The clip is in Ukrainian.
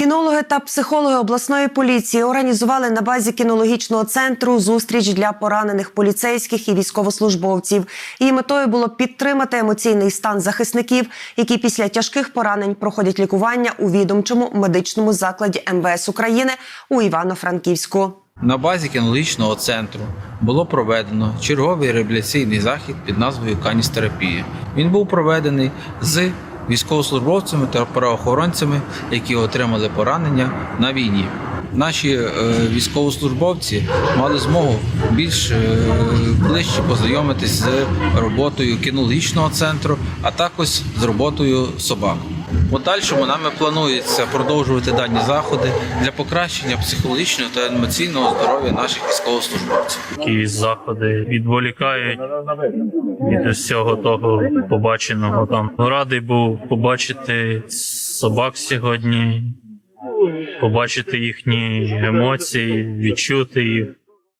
Кінологи та психологи обласної поліції організували на базі кінологічного центру зустріч для поранених поліцейських і військовослужбовців. Її метою було підтримати емоційний стан захисників, які після тяжких поранень проходять лікування у відомчому медичному закладі МВС України у Івано-Франківську. На базі кінологічного центру було проведено черговий реабілітаційний захід під назвою Каністерапія. Він був проведений з військовослужбовцями та правоохоронцями, які отримали поранення на війні. Наші е, військовослужбовці мали змогу більш е, ближче познайомитись з роботою кінологічного центру, а також з роботою собак. У подальшому нами планується продовжувати дані заходи для покращення психологічного та емоційного здоров'я наших військовослужбовців. Такі заходи відволікають від усього того побаченого там. Радий був побачити собак сьогодні, побачити їхні емоції, відчути їх.